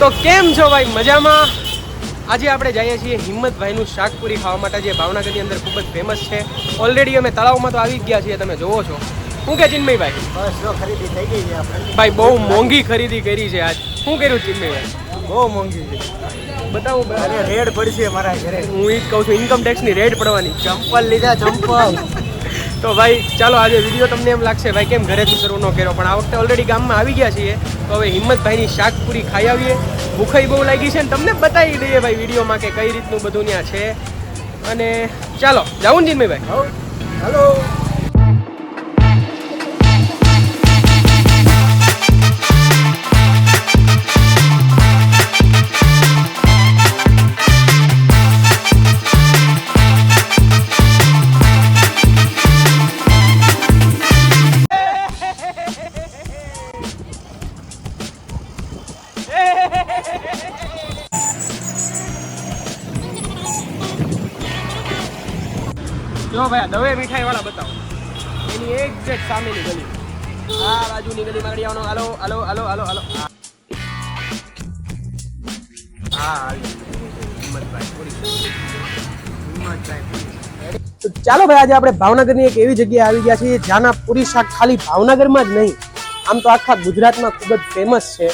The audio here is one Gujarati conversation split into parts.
તો કેમ છો ભાઈ? મજામાં? આજે આપણે જઈએ છીએ હિંમતભાઈનું શાકપુરી ખાવા માટે જે ભાવનગરની અંદર ખૂબ જ ફેમસ છે. ઓલરેડી અમે તળાવમાં તો આવી ગયા છીએ તમે જોવો છો. શું કે ચિન્મયભાઈ? બસ જો ખરીદી થઈ ગઈ છે આપણે. ભાઈ બહુ મોંઘી ખરીદી કરી છે આજ. શું કર્યું ચિન્મયભાઈ? બહુ મોંઘી છે. બતાવું અરે રેડ પડશે મારા ઘરે. હું એ જ કહું છું ઇન્કમ ટેક્સની રેડ પડવાની. ચંપલ લીધા ચંપલ. તો ભાઈ, ચાલો આજે વીડિયો તમને એમ લાગશે, ભાઈ, કેમ ઘરેથી શરૂ ન કર્યો? પણ આ વખતે ઓલરેડી ગામમાં આવી ગયા છીએ. તો હવે હિંમતભાઈની શાકપુરી ખાઈ આવીએ. ભૂખાઈ બહુ લાગી છે ને તમને બતાવી દઈએ ભાઈ વિડીયોમાં કે કઈ રીતનું બધું ત્યાં છે. અને ચાલો, જાઉં જીનભાઈ ભાઈ? હલો સામેની ગલી આ બાજુની ગલી માં આવવાનો. હાલો હાલો હાલો હાલો હાલો. હા ચાલો ભાઈ, આજે આપણે ભાવનગરની એક એવી જગ્યાએ આવી ગયા છીએ જ્યાંના પૂરી શાક ખાલી ભાવનગરમાં જ નહીં, આમ તો આખા ગુજરાતમાં ખૂબ જ ફેમસ છે.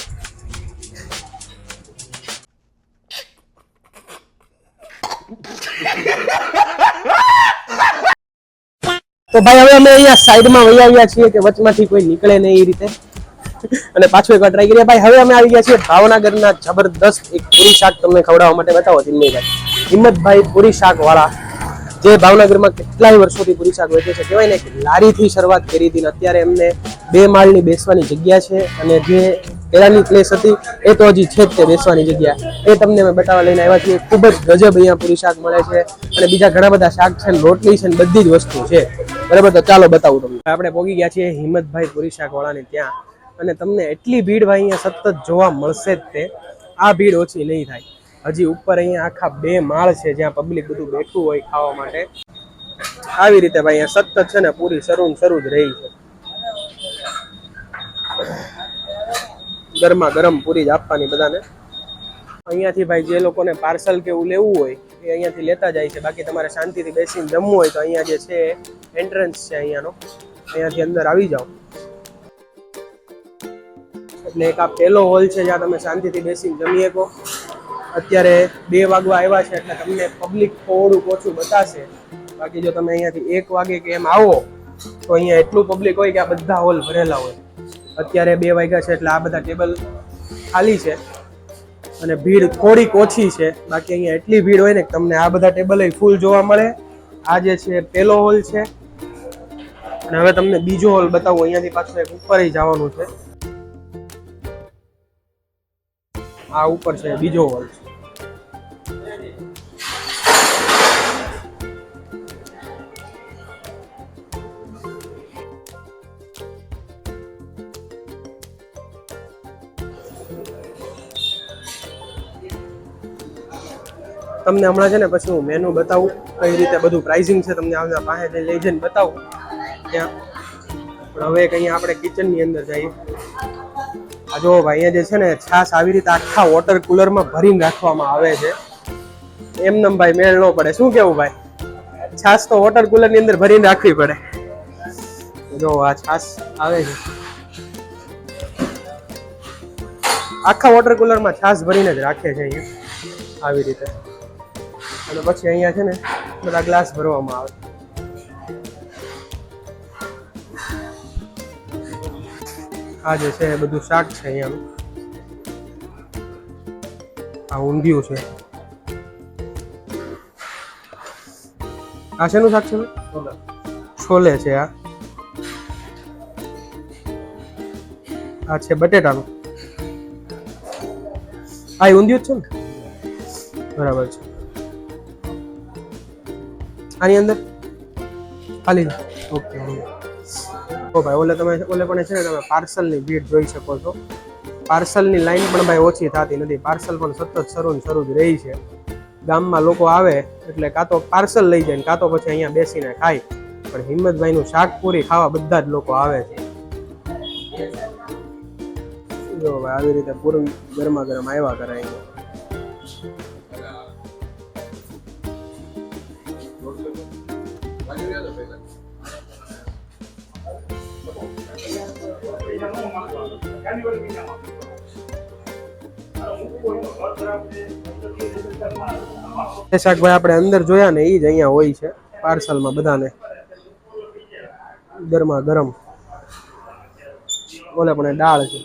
તો ભાઈ, હવે અમે અહીંયા સાઈડમાં વહી આવ્યા છીએ કે વચમાંથી કોઈ નીકળે નહીં એ રીતે. અને પાછું એકવાર ટ્રાય કરીએ. ભાઈ, હવે અમે આવી ગયા છીએ ભાવનગરના જબરદસ્ત એક પૂરી શાક તમને ખવડાવવા માટે બતાવો, ચિન્મયભાઈ. હિંમતભાઈ પૂરી શાક વાળા જે ભાવનગરમાં કેટલાય વર્ષોથી પૂરી શાક વેચે છે, કહેવાય ને કે લારીથી શરૂઆત કરી હતી અત્યારે એમને બે માળની બેસવાની જગ્યા છે અને જે પહેલાની પ્લેસ હતી. એ તો હજી છે જ તે બેસવાની જગ્યા. એ તમને અમે બતાવવા લઈને આવ્યા છીએ. ખૂબ જ ગજબ અહીંયા પૂરી શાક મળે છે. અને બીજા ઘણા બધા શાક છે ને રોટલી છે ને બધી જ વસ્તુ છે. બરાબર? તો ચાલો બતાવું તમને. આપણે પહોંચી ગયા છીએ હિંમતભાઈ પૂરી શાક વાળાને ત્યાં. અને તમને એટલી ભીડ ભાઈ અહીંયા સતત જોવા મળશે જ તે. આ ભીડ ઓછી નહીં થાય. હજી ઉપર અહીંયા આખા બે માળ છે જ્યાં પબ્લિક બધું બેઠું હોય ખાવા માટે. આવી રીતે ભાઈ અહીંયા સતત છે ને પૂરી શરૂ શરૂ જ રહી છે. ગરમા ગરમ પૂરી જ આપવાની બધાને. અહીંયાથી ભાઈ જે લોકોને પાર્સલ કે એવું લેવું હોય, એ અહીંયાથી લેતા જાય છે. બાકી તમારે શાંતિથી બેસીને જમવું હોય તો અહીંયા જે છે એન્ટ્રન્સ છે અહીંયાનો. અહીંયાથી અંદર આવી જાઓ. એટલે એક આ પહેલો હોલ છે જ્યાં તમે શાંતિથી બેસીને જમી શકો. અત્યારે બે વાગવા આવ્યા છે એટલે તમને પબ્લિક થોડુંક ઓછું બતાશે. બાકી જો તમે અહીંયાથી એક વાગે કે એમ આવો, તો અહીંયા એટલું પબ્લિક હોય કે આ બધા હોલ ભરેલા હોય. અત્યારે બે વાગ્યા છે એટલે આ બધા ટેબલ ખાલી છે અને ભીડ થોડીક ઓછી છે. બાકી અહીંયા એટલી ભીડ હોય ને તમને આ બધા ટેબલ ફૂલ જોવા મળે. આ જે છે, પેલો હોલ છે. અને હવે તમને બીજો હોલ બતાવું, અહીંયાથી પાછું એક ઉપર જવાનું છે. આ ઉપર છે, બીજો હોલ છે. તમને હમણાં છે ને પછી હું મેનુ બતાવું, કઈ રીતે બધું પ્રાઇઝિંગ છે તમને આવતા પાસે લઈ જઈને બતાવું. ત્યાં. પણ હવે કંઈ આપણે કિચનની અંદર જઈએ. આ જો ભાઈ, અહીંયા જે છે ને છાશ આવી રીતે આખા વોટર કુલરમાં ભરીને રાખવામાં આવે છે. એમનેમ ભાઈ, મેળ ન પડે. શું કેવું ભાઈ? છાશ તો વોટર કુલરની અંદર ભરીને રાખવી પડે. જો આ છાશ આવે છે. આખા વોટર કુલરમાં છાશ ભરીને જ રાખે છે અહીંયા. આવી રીતે. અને પછી અહીંયા છે ને બધા ગ્લાસ ભરવામાં આવે. આ જે છે બધું શાક છે અહીંયાનું. આ ઊંધિયું છે. આ શેનું શાક છે છોલે છે આ. આ છે બટેટાનું. આ ઊંધિયું જ છે ને? બરાબર છે. આની અંદર? ખાલી ઓકે ઓ ભાઈ, ઓલે તમે, ઓલે પણ છે ને તમે પાર્સલની ભીડ જોઈ શકો છો. પાર્સલની લાઈન પણ ભાઈ ઓછી થતી નથી. પાર્સલ પણ સતત શરૂ શરૂ જ રહી છે. ગામમાં લોકો આવે એટલે કાં તો પાર્સલ લઈ જાય કાં તો પછી અહીંયા બેસીને ખાય. પણ હિંમતભાઈનું શાક પૂરી ખાવા બધા જ લોકો આવે છે. જો ભાઈ, આવી રીતે પૂરું ગરમા ગરમ આવ્યા કરે શાકભાઈ આપણે અંદર જોયા ને એ જ અહીંયા હોય છે પાર્સલમાં બધાને. ગરમા ગરમ. ઓલે પણ એ દાળ છે.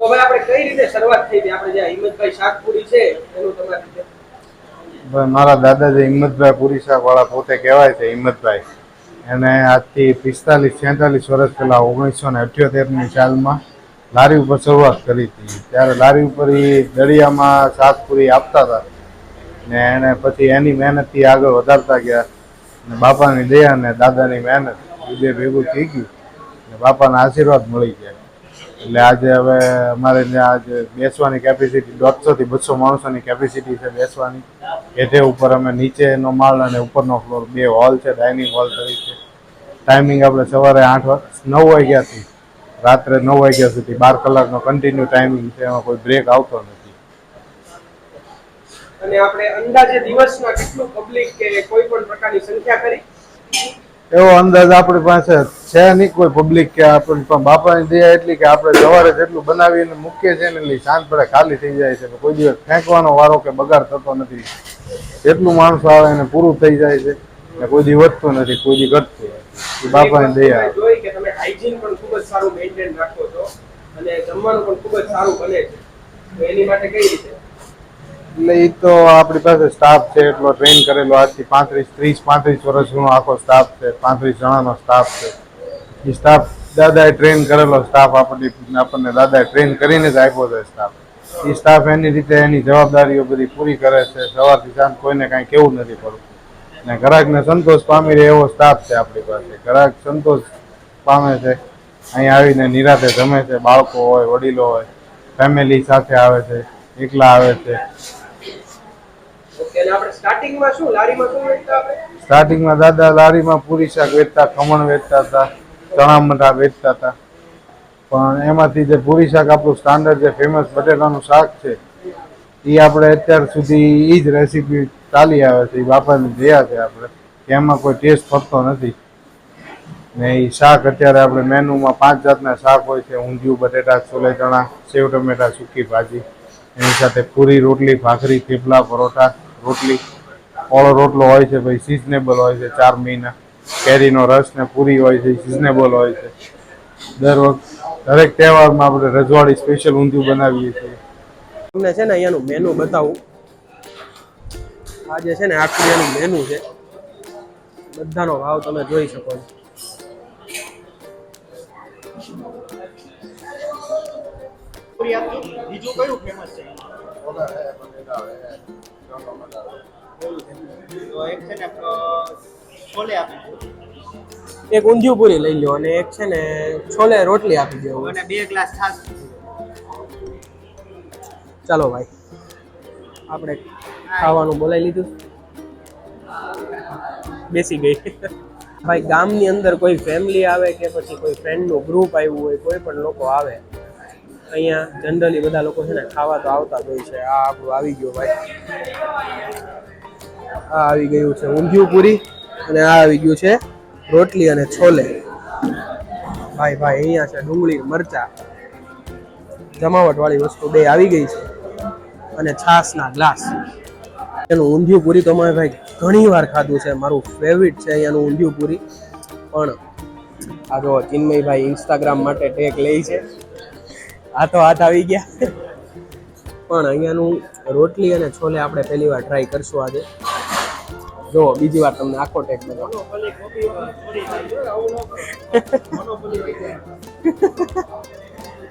તો ભાઈ આપણે કઈ રીતે શરૂઆત થઈ હતી? આપણે જે હિંમતભાઈ શાકપુરી છે એનું તમારી ભાઈ મારા દાદાજી હિંમતભાઈ પુરી શાક વાળા પોતે કહેવાય છે હિંમતભાઈ. એને આજથી પિસ્તાલીસ, છેતાલીસ વર્ષ પહેલાં ઓગણીસો ને અઠ્યોતેરની સાલમાં લારી ઉપર શરૂઆત કરી હતી. ત્યારે લારી ઉપર એ દળિયામાં સાતપુરી આપતા હતા. ને એને પછી એની મહેનતથી આગળ વધારતા ગયા. ને બાપાની દયા ને દાદાની મહેનત, એ બે ભેગું થઈ ગયું. ને બાપાના આશીર્વાદ મળી ગયા. એટલે આજે હવે અમારે ત્યાં આજે બેસવાની કેપેસિટી દોઢસો થી બસો માણસોની કેપેસિટી છે બેસવાની. એઠે ઉપર અમે નીચેનો માળ અને ઉપરનો ફ્લોર બે હોલ છે ડાઇનિંગ હોલ તરીકે ટાઈમિંગ આપણે સવારે આઠ નવ વાગ્યાથી, રાત્રે નવ વાગ્યા સુધી બાર કલાકનો કન્ટિન્યુ ટાઈમિંગ છે, એમાં કોઈ બ્રેક આવતો નથી. અને આપણે અંદાજે દિવસમાં કેટલું પબ્લિક કે કોઈ પણ પ્રકારની સંખ્યા કરી? એવો અંદાજ આપણી પાસે છે નહીં કોઈ પબ્લિક કે આપણી પણ બાપાની દયા એટલી કે આપણે સવારે જેટલું બનાવીને મૂકીએ છીએ ને એટલી સાંજ પડે ખાલી થઈ જાય છે. કોઈ દિવસ ફેંકવાનો વારો કે બગાડ થતો નથી. જેટલું માણસો આવે એને પૂરું થઈ જાય છે. ને કોઈ દી વધતું નથી કોઈ દી ઘટતું એ બાપાની દયા. જોઈ કે તમે હાઇજીન પણ ખૂબ જ સારું મેન્ટેન રાખો છો અને જમવાનું પણ ખૂબ જ સારું બને છે. તો એની માટે કઈ રીતે? એટલે એ તો આપણી પાસે સ્ટાફ છે, એટલો ટ્રેન કરેલો આજથી પાંત્રીસ, ત્રીસ, પાંત્રીસ વર્ષનો આખો સ્ટાફ છે, પાંત્રીસ જણાનો સ્ટાફ છે. એ સ્ટાફ દાદાએ ટ્રેન કરેલો સ્ટાફ આપણને આપણને દાદાએ ટ્રેન કરીને જ આપ્યો છે સ્ટાફ એ સ્ટાફ એની રીતે એની જવાબદારીઓ બધી પૂરી કરે છે, સવારથી સાંજ કોઈને કાંઈ કેવું નથી પડતું. ને ગ્રાહકને સંતોષ પામી રહે એવો સ્ટાફ છે આપણી પાસે. ગ્રાહક સંતોષ પામે છે અહીંયા આવીને નિરાતે જમે છે, બાળકો હોય, વડીલો હોય ફેમિલી સાથે આવે છે, એકલા આવે છે. આપણે સ્ટાર્ટિંગમાં દાદા લારીમાં પૂરી શાક વેચતા, ખમણ વેચતા હતા, ચણા મઠા વેચતા હતા. પણ એમાંથી જે પૂરી શાક આપણું સ્ટાન્ડર્ડ જે ફેમસ બટેટાનું શાક છે, એ આપણે અત્યાર સુધી એ જ રેસીપી ચાલી આવે છે, એ બાપાની દયા છે આપણે એમાં કોઈ ટેસ્ટ ફરતો નથી. ને એ શાક અત્યારે આપણે મેનુમાં પાંચ જાતના શાક હોય છે, ઊંધિયું, બટેટા છોલે ચણા સેવ, ટમેટા, સૂકી ભાજી, એની સાથે પૂરી રોટલી, ભાખરી, થેપલા, પરોઠા રોટલી. ઓળો રોટલો હોય છે ભાઈ સિઝનેબલ હોય છે ચાર મહિના. કેરીનો રસ ને પૂરી હોય છે સિઝનેબલ હોય છે. દર વખત દરેક તહેવારમાં આપણે રજવાડી સ્પેશિયલ ઊંધિયું બનાવીએ છીએ. તમને છે ને અહીંયાનું મેનુ બતાવું. આ જે છે ને આખું એનું મેનુ છે. બધાનો ભાવ તમે જોઈ શકો છો. બીજું કયું ફેમસ છે? તો એક છે ને છોલે આપી એક ઊંધિયું પૂરી લઈ લો અને એક છે ને છોલે રોટલી આપી દો અને બે ગ્લાસ છાશ. ચાલો ભાઈ આપણે ખાવાનું બોલાવી લીધું. બેસી ગઈ. ભાઈ ગામની અંદર કોઈ ફેમિલી આવે કે પછી કોઈ ફ્રેન્ડનું ગ્રુપ આવ્યું હોય કોઈ પણ લોકો આવે. અહીંયા જનરલી બધા લોકો છે ને ખાવા તો આવતા જ હોય છે. આ આપણું આવી ગયું ભાઈ. આ આવી ગયું છે ઊંધિયું પૂરી અને આ આવી ગયું છે રોટલી અને છોલે. ભાઈ ભાઈ, અહીંયા છે ડુંગળી, મરચા. જમાવટ વાળી વસ્તુ બે આવી ગઈ છે અને છાસના ગ્લાસ. એનું ઊંધિયું પૂરી તો મેં ભાઈ ઘણી વાર ખાધું છે. મારું ફેવરિટ છે અહીંયાનું ઊંધિયું પૂરી. પણ આ જો ચિન્મયભાઈ ઇન્સ્ટાગ્રામ માટે ટેક લે છે. હાથો હાથ આવી ગયા. પણ અહીંયાનું રોટલી અને છોલે આપણે પહેલી વાર ટ્રાય કરશું આજે. જો, બીજી વાર તમને આખો ટેક બતાવો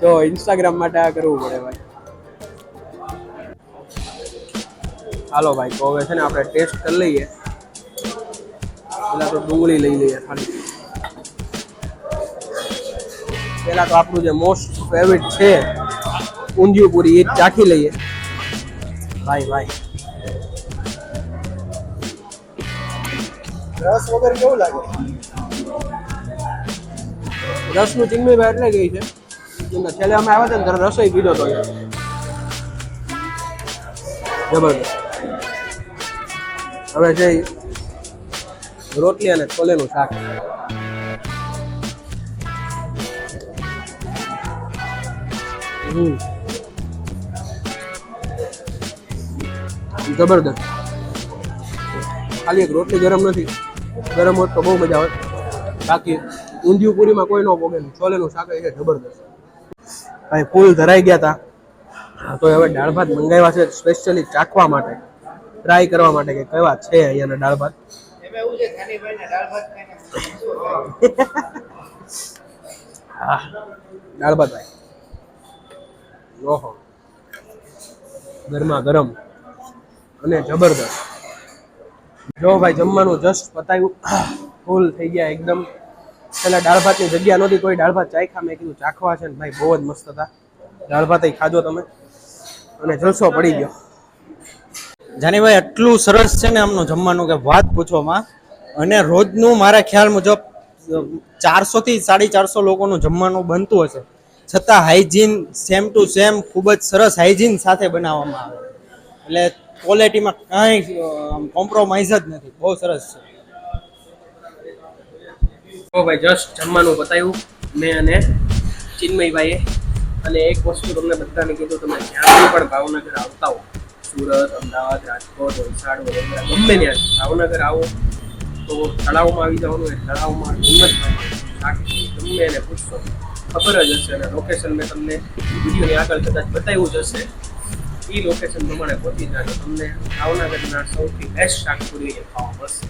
તો ઇન્સ્ટાગ્રામ માટે આ કરવું પડે ભાઈ. હાલો ભાઈ, તો હવે છે ને આપણે ટેસ્ટ કરી લઈએ. પેલા તો ડુંગળી લઈ લઈએ ખાલી. પેલા તો આપણું જે મોસ્ટ ફેવરિટ છે ઊંધિયું પૂરી એ જ ચાખી લઈએ. ભાઈ ભાઈ. રસ વગર કેવું લાગે? રસનું ચીંગમી ભાઈ એટલે ગઈ છે. છેલ્લે અમે આવ્યા હતા ને ત્યારે રસોઈ પીધો હતો. જબરદસ્ત. હવે છે રોટલી અને છોલેનું શાક. જબરદસ્ત ખાલી એક રોટલી ગરમ નથી. ગરમ હોત તો બહુ મજા આવે. બાકી ઊંધિયું પૂરીમાં કોઈ ન પોગે નહીં. છોલેનું શાક એ જબરદસ્ત ભાઈ, ફૂલ ધરાઈ ગયા હતા તો હવે દાળ ભાત મંગાવ્યા છે સ્પેશિયલી ચાખવા માટે. ટ્રાય કરવા માટે કે કેવા છે અહીંયાના દાળ ભાત? દાળ ભાત ભાઈ. ઓહો. ગરમા ગરમ. અને જબરદસ્ત. જો ભાઈ, જમવાનું જસ્ટ પતાવ્યું ફૂલ થઈ ગયા એકદમ. પેલા દાળ ભાતની જગ્યા નહોતી, કોઈ દાળ ભાત ચાખ્યા મેં કીધું ચાખવા છે ને ભાઈ, બહુ જ મસ્ત હતા. દાળ ભાત ખાધો તમે. અને જલસો પડી ગયો. જાનીભાઈ એટલું સરસ છે ને આમનું જમવાનું કે વાત પૂછવામાં. અને રોજનું મારા ખ્યાલ મુજબ ચારસો થી સાડી ચારસો લોકોનું જમવાનું બનતું હશે. છતાં હાઇજીન સેમ ટુ સેમ ખૂબ જ સરસ હાઇજીન સાથે બનાવવામાં આવે. એટલે ક્વોલિટીમાં કાંઈ કોમ્પ્રોમાઇઝ જ નથી. બહુ સરસ છે. ઓ ભાઈ જસ્ટ જમવાનું બતાવ્યું મેં અને ચિન્મયભાઈએ. અને એક વસ્તુ તમને બધાને કીધું, તમે જ્યાંથી પણ ભાવનગર આવતા હો, સુરત, અમદાવાદ, રાજકોટ, વલસાડ, વડોદરા, ગમે ત્યાં ભાવનગર આવો, તો તળાવમાં આવી જવાનું એ તળાવમાં હિંમત ગમે એને પૂછશો. ખબર જ હશે અને લોકેશન મેં તમને વિડીયોની આગળ કદાચ બતાવ્યું જ હશે. એ લોકેશન પ્રમાણે પહોંચી જાજો. તમને ભાવનગરના સૌથી બેસ્ટ શાકપુરી એ ખાવા મળશે.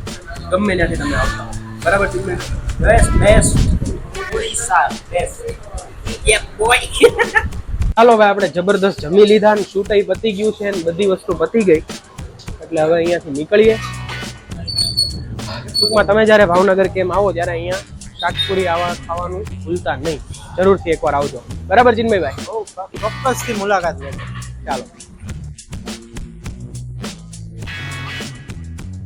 ગમે ત્યાંથી તમે આવતા બરાબર બેસ્ટ બેસ્ટ ચાલો ભાઈ આપણે જબરદસ્ત જમી લીધા ને શૂટાઈ પતી ગયું છે ને બધી વસ્તુ પતી ગઈ. એટલે હવે અહીંયાથી નીકળીએ. ટૂંકમાં તમે જ્યારે ભાવનગર કેમ આવો ત્યારે અહીંયા શાકપુરી આવા ખાવાનું ભૂલતા નહીં. જરૂરથી એકવાર આવજો. બરાબર ચિન્મયભાઈ? ચોક્કસથી મુલાકાત લેજો. ચાલો.